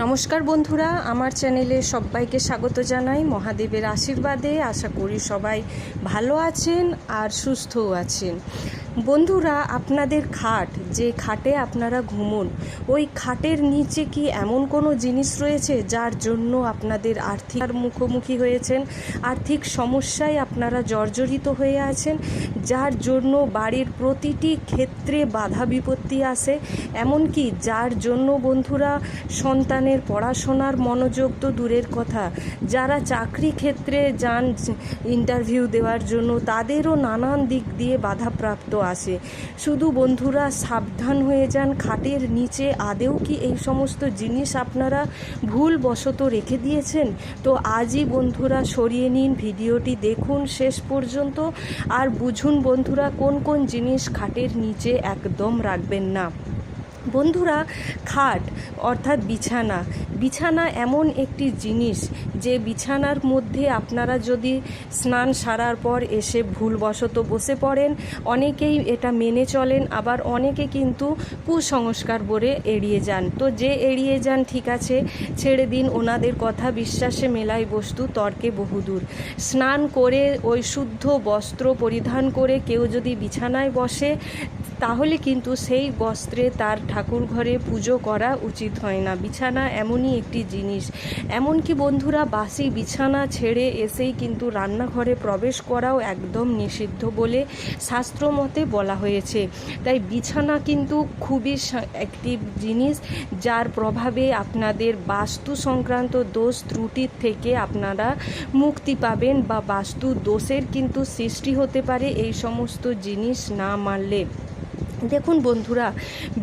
নমস্কার বন্ধুরা, আমার চ্যানেলে সবাইকে স্বাগত জানাই। মহাদেবের আশীর্বাদে আশা করি সবাই ভালো আছেন আর সুস্থও আছেন। বন্ধুরা, আপনাদের খাট, যে খাটে আপনারা ঘুমুন, ওই খাটের নিচে কি এমন কোনো জিনিস রয়েছে যার জন্য আপনাদের আর্থিক মুখোমুখি হয়েছেন, আর্থিক সমস্যায় আপনারা জর্জরিত হয়ে আছেন, যার জন্য বাড়ির প্রতিটি ক্ষেত্রে বাধা বিপত্তি আসে এমনকি যার জন্য বন্ধুরা, সন্তানের পড়াশোনার মনোযোগ তো দূরের কথা, যারা চাকরি ক্ষেত্রে যান, ইন্টারভিউ দেওয়ার জন্য, তাদেরও নানান দিক দিয়ে বাধাপ্রাপ্ত আসে শুধু বন্ধুরা সাবধান হয়ে যান, খাটের নিচে আদেও কি এই সমস্ত জিনিস আপনারা ভুলবশত রেখে দিয়েছেন? তো আজই বন্ধুরা সরিয়ে নিন, ভিডিওটি দেখুন শেষ পর্যন্ত। আর বুঝুন বন্ধুরা, কোন কোন জিনিস খাটের নিচে একদম রাখবেন না। বন্ধুরা, খাট, অর্থাৎ বিছানা। বিছানা এমন একটি জিনিস যে বিছানার মধ্যে আপনারা যদি স্নান সারার পর এসে ভুলবশত বসে পড়েন, অনেকেই এটা মেনে চলেন, আবার অনেকে কিন্তু কুসংস্কার বলে এড়িয়ে যান। তো যে এড়িয়ে যান, ঠিক আছে, ছেড়ে দিন, ওনাদের কথা বিশ্বাসে মেলায় বস্তু, তর্কে বহুদূর। স্নান করে ওই শুদ্ধ বস্ত্র পরিধান করে কেউ যদি বিছানায় বসে তাহলে কিন্তু সেই বস্ত্রে তার ঠাকুর ঘরে পুজো করা উচিত হয় না। বিছানা এমনই একটি জিনিস। এমনকি বন্ধুরা, বাসি বিছানা ছেড়ে এসেই কিন্তু রান্নাঘরে প্রবেশ করাও একদম নিষিদ্ধ বলে শাস্ত্র মতে বলা হয়েছে। তাই বিছানা কিন্তু খুবই একটি জিনিস যার প্রভাবে আপনাদের বাস্তু সংক্রান্ত দোষ ত্রুটির থেকে আপনারা মুক্তি পাবেন বা বাস্তু দোষের কিন্তু সৃষ্টি হতে পারে এই সমস্ত জিনিস না মানলে। দেখুন বন্ধুরা,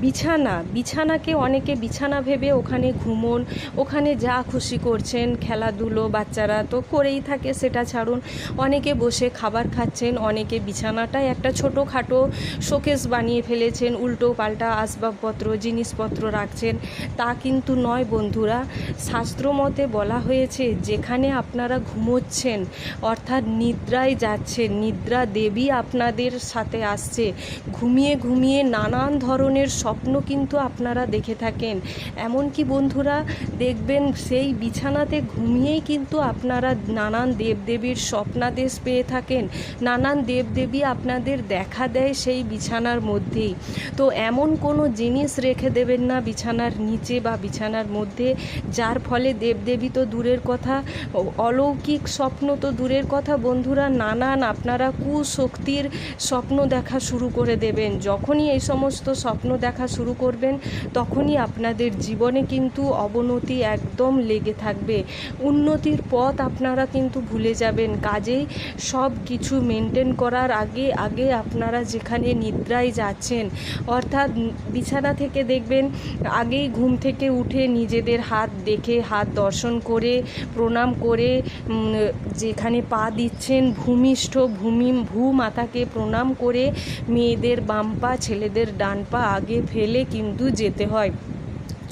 বিছানা, বিছানাকে অনেকে বিছানা ভেবে ওখানে ঘুমোন, ওখানে যা খুশি করছেন, খেলাধুলো বাচ্চারা তো করেই থাকে সেটা ছাড়ুন। অনেকে বসে খাবার খাচ্ছেন, অনেকে বিছানাটায় একটা ছোটোখাটো শোকেস বানিয়ে ফেলেছেন, উল্টো পাল্টা আসবাবপত্র, জিনিসপত্র রাখছেন। তা কিন্তু নয় বন্ধুরা, শাস্ত্র মতে বলা হয়েছে, যেখানে আপনারা ঘুমোচ্ছেন, অর্থাৎ নিদ্রায় যাচ্ছেন, নিদ্রা দেবী আপনাদের সাথে আসছে। ঘুমিয়ে ঘুমিয়ে নানান ধরনের স্বপ্ন কিন্তু আপনারা দেখে থাকেন। এমনকি বন্ধুরা দেখবেন সেই বিছানাতে ঘুমিয়েই কিন্তু আপনারা নানান দেবদেবীর স্বপ্নাদেশ পেয়ে থাকেন। নানান দেবদেবী আপনাদের দেখা দেয় সেই বিছানার মধ্যেই। তো এমন কোনো জিনিস রেখে দেবেন না বিছানার নিচে বা বিছানার মধ্যে, যার ফলে দেবদেবী তো দূরের কথা, অলৌকিক স্বপ্ন তো দূরের কথা। বন্ধুরা, নানান আপনারা কুশক্তির স্বপ্ন দেখা শুরু করে দেবেন। যখনই এই সমস্ত স্বপ্ন দেখা শুরু করবেন, তখনই আপনাদের জীবনে কিন্তু অবনতি একদম লেগে থাকবে। উন্নতির পথ আপনারা কিন্তু ভুলে যাবেন। কাজেই সব কিছু মেনটেন করার আগে আগে আপনারা যেখানে নিদ্রায় যাচ্ছেন, অর্থাৎ বিছানা থেকে দেখবেন, আগেই ঘুম থেকে উঠে নিজেদের হাত দেখে, হাত দর্শন করে, প্রণাম করে যেখানে পা দিচ্ছেন, ভূমিষ্ঠ, ভূমি, ভূমাতাকে প্রণাম করে, মেয়েদের বাম পা ছেলেদের ডান পা আগে ফেলে কিন্তু যেতে হয়।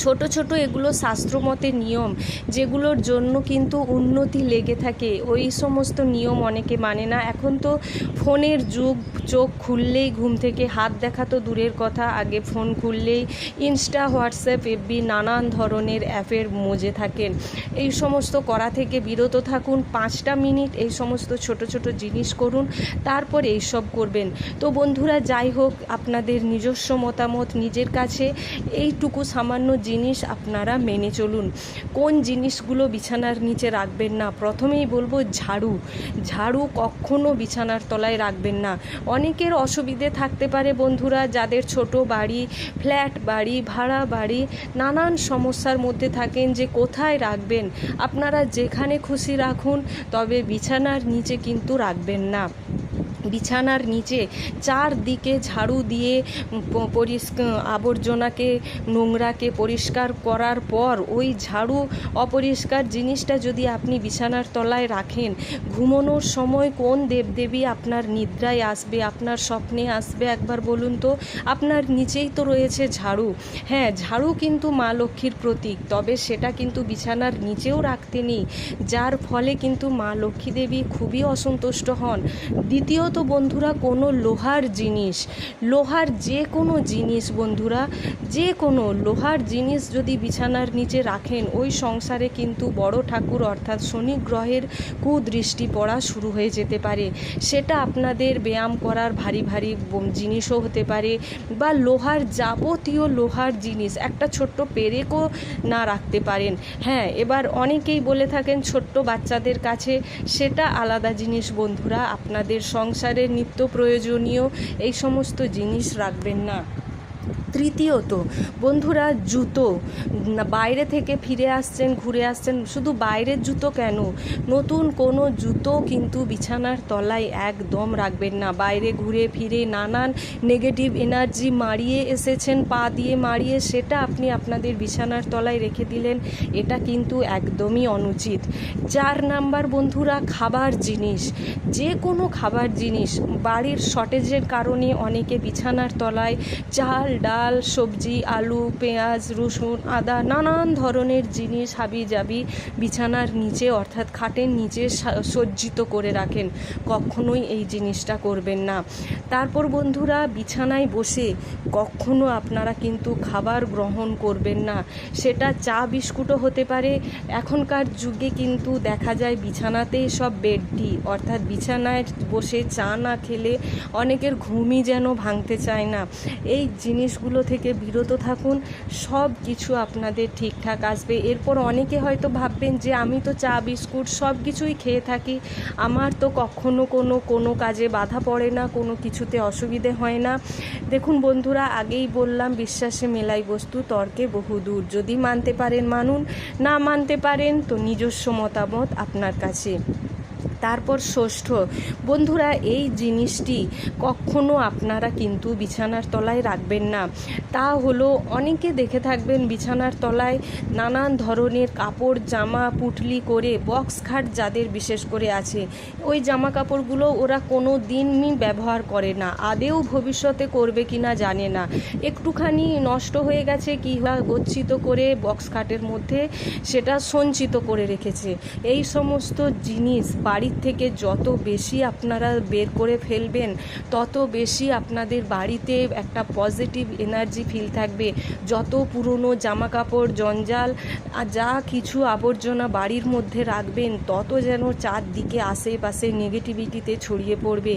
ছোট ছোট এগুলো শাস্ত্রমতে নিয়ম, যেগুলোর জন্য কিন্তু উন্নতি লেগে থাকে। ওই সমস্ত নিয়ম অনেকে মানে না। এখন তো ফোনের যুগ, চোখ খুললেই ঘুম থেকে, হাত দেখা তো দূরের কথা। আগে ফোন খুললেই ইনস্টা, হোয়াটসঅ্যাপ, এফবি নানান ধরনের অ্যাপের মজে থাকেন। এই সমস্ত করা থেকে বিরত থাকুন, পাঁচটা মিনিট এই সমস্ত ছোট ছোট জিনিস করুন, তারপর এইসব করবেন। তো বন্ধুরা, যাই হোক, আপনাদের নিজস্ব মতামত, নিজের কাছে, এইটুকু সামান্য জিনিস আপনারা মেনে চলুন। কোন জিনিসগুলো বিছানার নিচে রাখবেন না? প্রথমেই বলব ঝাড়ু। ঝাড়ু কখনো বিছানার তলায় রাখবেন না। অনেকের অসুবিধে থাকতে পারে বন্ধুরা, যাদের ছোট বাড়ি, ফ্ল্যাট বাড়ি, ভাড়া বাড়ি, নানান সমস্যার মধ্যে থাকেন যে কোথায় রাখবেন? আপনারা যেখানে খুশি রাখুন, তবে বিছানার নিচে কিন্তু রাখবেন না। বিছানার নিচে চারদিকে ঝাড়ু দিয়ে আবর্জনাকে, নোংরাকে পরিষ্কার করার পর ওই ঝাড়ু অপরিষ্কার জিনিসটা যদি আপনি বিছানার তলায় রাখেন, ঘুমানোর সময় কোন দেবদেবী আপনার নিদ্রায় আসবে, আপনার স্বপ্নে আসবে? একবার বলুন তো, আপনার নিচেই তো রয়েছে ঝাড়ু। হ্যাঁ ঝাড়ু কিন্তু মা লক্ষ্মীর প্রতীক, তবে সেটা কিন্তু বিছানার নিচেও রাখতে নেই, যার ফলে কিন্তু মা লক্ষ্মী দেবী খুবই অসন্তুষ্ট হন। দ্বিতীয়ত বন্ধুরা কোনো লোহার জিনিস, লোহার যে কোনো জিনিস বন্ধুরা, যে কোনো লোহার জিনিস যদি বিছানার নিচে রাখেন, ওই সংসারে কিন্তু বড় ঠাকুর অর্থাৎ শনি গ্রহের কুদৃষ্টি পড়া শুরু হয়ে যেতে পারে। সেটা আপনাদের ব্যায়াম করার ভারী ভারী জিনিসও হতে পারে বা লোহার যাবতীয় লোহার জিনিস, একটা ছোট্ট পেরেকও না রাখতে পারেন। হ্যাঁ এবার অনেকেই বলে থাকেন ছোট্ট বাচ্চাদের কাছে, সেটা আলাদা জিনিস বন্ধুরা, আপনাদের সংসারের নিত্য প্রয়োজনীয় এই সমস্ত জিনিস রাখবেন না। তৃতীয়ত, বন্ধুরা জুতো বাইরে থেকে ফিরে আসছেন, ঘুরে আসছেন, শুধু বাইরের জুতো কেন? নতুন কোনো জুতো কিন্তু বিছানার তলায় একদম রাখবেন না। বাইরে ঘুরে ফিরে নানান নেগেটিভ এনার্জি মারিয়ে এসেছেন, পা দিয়ে মারিয়ে সেটা আপনি আপনাদের বিছানার তলায় রেখে দিলেন, এটা কিন্তু একদমই অনুচিত। চার নাম্বার বন্ধুরা, খাবার জিনিস। যে কোনো খাবার জিনিস, বাড়ির শর্টেজের কারণে অনেকে বিছানার তলায় চাল, ডাল সবজি, আলু, পেঁয়াজ, রসুন, আদা, নানান ধরনের জিনিস হাবি জাবি বিছানার নিচে অর্থাৎ খাটের নিচে সজ্জিত করে রাখেন। কখনোই এই জিনিসটা করবেন না। তারপর বন্ধুরা, বিছানায় বসে কখনো আপনারা কিন্তু খাবার গ্রহণ করবেন না। সেটা চা বিস্কুটও হতে পারে। এখনকার যুগে কিন্তু দেখা যায় বিছানাতেই সব বেড টি অর্থাৎ বিছানায় বসে চা না খেলে অনেকের ঘুমই যেন ভাঙতে চায় না। এই জিনিসগুলো থেকে বিরত থাকুন, সব কিছু আপনাদের ঠিকঠাক আসবে। এরপর অনেকে হয়তো ভাববেন যে, আমি তো চা, বিস্কুট সব কিছুই খেয়ে থাকি। আমার তো কখনো কোনো কোনো কাজে বাধা পড়ে না, কোনো কিছুতে অসুবিধে হয় না। দেখুন বন্ধুরা, আগেই বললাম, বিশ্বাসে মেলাই বস্তু, তর্কে বহুদূর যদি মানতে পারেন মানুন, না মানতে পারেন, তো নিজস্ব মতামত আপনার কাছে। তারপর ষষ্ঠ। বন্ধুরা, এই জিনিসটি কখনো আপনারা কিন্তু বিছানার তলায় রাখবেন না। তা হলো, অনেকে দেখে থাকবেন বিছানার তলায় নানান ধরনের কাপড়, জামা, পুটলি করে বক্স খাট যাদের বিশেষ করে আছে। ওই জামা কাপড়গুলো ওরা কোনো দিনই ব্যবহার করে না। আদেও ভবিষ্যতে করবে কিনা জানে না। একটুখানি নষ্ট হয়ে গেছে কি গচ্ছিত করে বক্স খাটের মধ্যে সেটা সঞ্চিত করে রেখেছে। এই সমস্ত জিনিস বাড়ির থেকে যত বেশি আপনারা বের করে ফেলবেন, তত বেশি আপনাদের বাড়িতে একটা পজিটিভ এনার্জি ফিল থাকবে। যত পুরনো জামা কাপড় জঞ্জাল যা কিছু আবর্জনা বাড়ির মধ্যে রাখবেন, তত যেন চারদিকে আশেপাশে নেগেটিভিটিতে ছড়িয়ে পড়বে।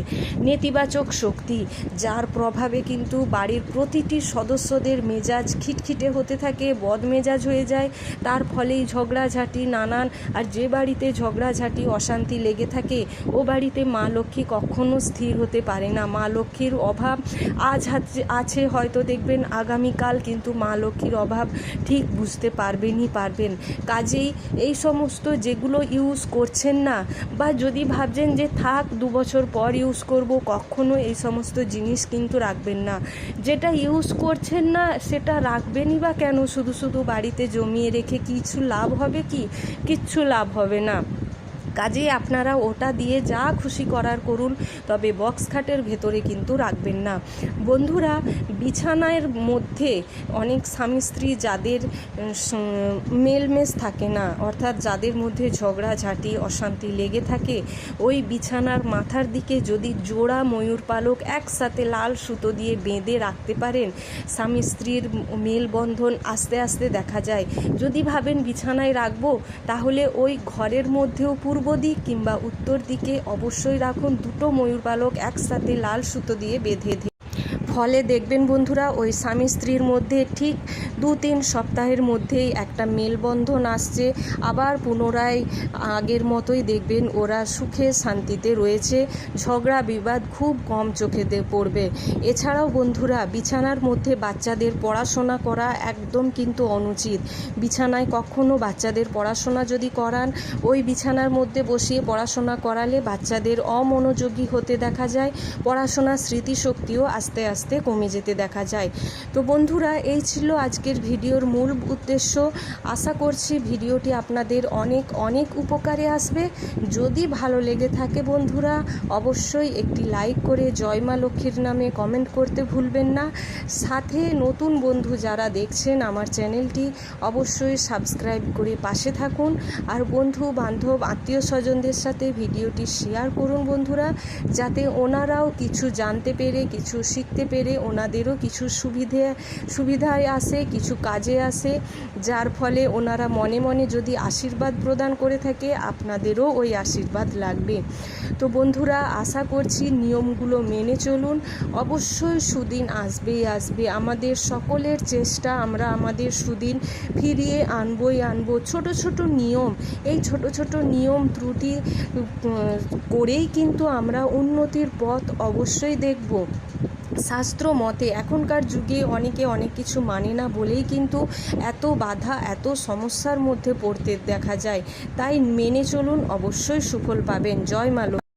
নেতিবাচক শক্তি, যার প্রভাবে কিন্তু বাড়ির প্রতিটি সদস্যদের মেজাজ খিটখিটে হতে থাকে, বদমেজাজ হয়ে যায়। তার ফলেই ঝগড়াঝাটি নানান, আর যে বাড়িতে ঝগড়াঝাটি, অশান্তি লেগে থাকে। ও বাড়িতে মা লক্ষ্মী কখনো স্থির হতে পারে না। মা লক্ষ্মীর অভাব আজ আছে, হয়তো দেখবেন আগামীকাল, কিন্তু মা লক্ষ্মীর অভাব ঠিক বুঝতে পারবেনই পারবেন। কাজেই এই সমস্ত যেগুলো ইউজ করছেন না, বা যদি ভাবছেন যে থাক, দু বছর পর ইউজ করব, কখনো এই সমস্ত জিনিস কিন্তু রাখবেন না। যেটা ইউজ করছেন না, সেটা রাখবেনই বা কেন? শুধু শুধু বাড়িতে জমিয়ে রেখে কিছু লাভ হবে কি? কিচ্ছু লাভ হবে না। কাজেই আপনারা ওটা দিয়ে যা খুশি করার করুন, তবে বক্স খাটের ভেতরে কিন্তু রাখবেন না। বন্ধুরা, বিছানার মধ্যে অনেক স্বামী স্ত্রী যাদের মেলমেশ থাকে না, অর্থাৎ যাদের মধ্যে ঝগড়াঝাটি অশান্তি লেগে থাকে, ওই বিছানার মাথার দিকে যদি জোড়া ময়ূর পালক একসাথে লাল সুতো দিয়ে বেঁধে রাখতে পারেন, স্বামী স্ত্রীর মেলবন্ধন আস্তে আস্তে দেখা যায়। যদি ভাবেন বিছানায় রাখব, তাহলে ওই ঘরের মধ্যেও পূর্ব দিক কিংবা উত্তর দিকে অবশ্যই রাখুন দুটো ময়ূর পালক একসাথে লাল সুতো দিয়ে বেঁধে ফলে দেখবেন বন্ধুরা, ওই স্বামী স্ত্রীর মধ্যে ঠিক দু তিন সপ্তাহের মধ্যেই একটা মেলবন্ধন আসছে। আবার পুনরায় আগের মতোই দেখবেন ওরা সুখে শান্তিতে রয়েছে। ঝগড়া বিবাদ খুব কম চোখে পড়বে। এছাড়াও বন্ধুরা, বিছানার মধ্যে বাচ্চাদের পড়াশোনা করা একদম কিন্তু অনুচিত। বিছানায় কখনো বাচ্চাদের পড়াশোনা যদি করান, ওই বিছানার মধ্যে বসিয়ে পড়াশোনা করালে বাচ্চাদের অমনোযোগী হতে দেখা যায়। পড়াশোনার স্মৃতিশক্তিও আস্তে আস্তে আস্তে কমে যেতে দেখা যায়। তো বন্ধুরা, এই ছিল আজকের ভিডিওর মূল উদ্দেশ্য। আশা করছি ভিডিওটি আপনাদের অনেক অনেক উপকারে আসবে। যদি ভালো লেগে থাকে বন্ধুরা, অবশ্যই একটি লাইক করে জয় মা লক্ষ্মীর নামে কমেন্ট করতে ভুলবেন না। সাথে নতুন বন্ধু যারা দেখছেন আমার চ্যানেলটি, অবশ্যই সাবস্ক্রাইব করে পাশে থাকুন। আর বন্ধু, বান্ধব, আত্মীয় স্বজনদের সাথে ভিডিওটি শেয়ার করুন বন্ধুরা, যাতে ওনারাও কিছু জানতে পেরে, কিছু শিখতে পেরে ওনাদেরও কিছু সুবিধে, সুবিধায় আসে কিছু কাজে আসে যার ফলে ওনারা মনে মনে যদি আশীর্বাদ প্রদান করে থাকে, আপনাদেরও ওই আশীর্বাদ লাগবে। তো বন্ধুরা, আশা করছি নিয়মগুলো মেনে চলুন। অবশ্যই সুদিন আসবেই আসবে। আমাদের সকলের চেষ্টা, আমরা আমাদের সুদিন ফিরিয়ে আনবই আনব। ছোট ছোট নিয়ম, এই ছোট ছোট নিয়ম ত্রুটি করেই কিন্তু আমরা উন্নতির পথ অবশ্যই দেখব। শাস্ত্র মতে, এখনকার যুগে অনেকে অনেক কিছু মানে না বলেই কিন্তু এত বাধা, এত সমস্যার মধ্যে পড়তে দেখা যায় তাই মেনে চলুন অবশ্যই সুফল পাবেন জয় মা লক্ষ্মী।